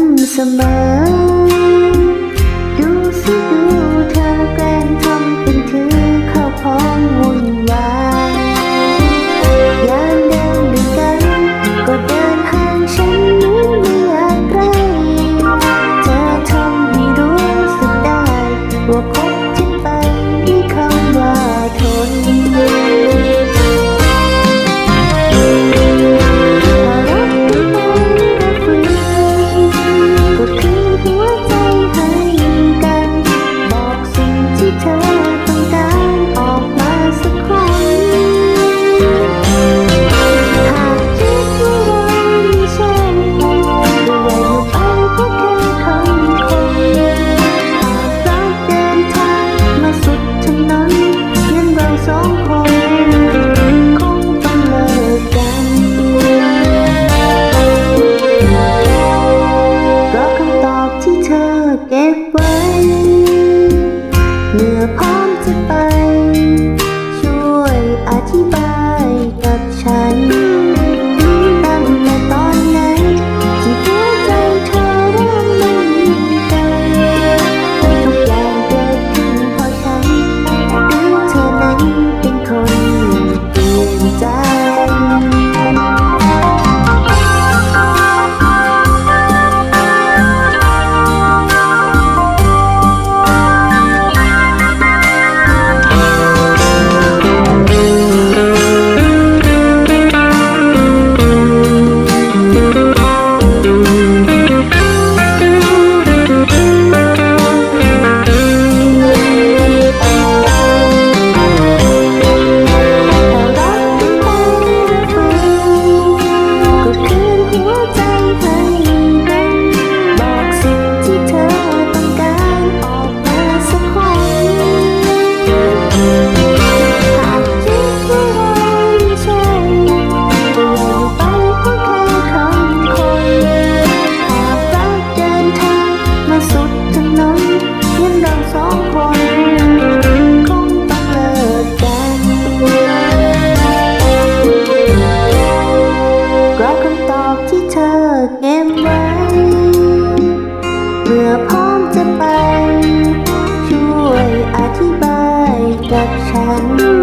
ำเสมอ สองคนคงต้องเลิกกันเพราะคำตอบที่เธอเก็บไว้เหนือพอ on.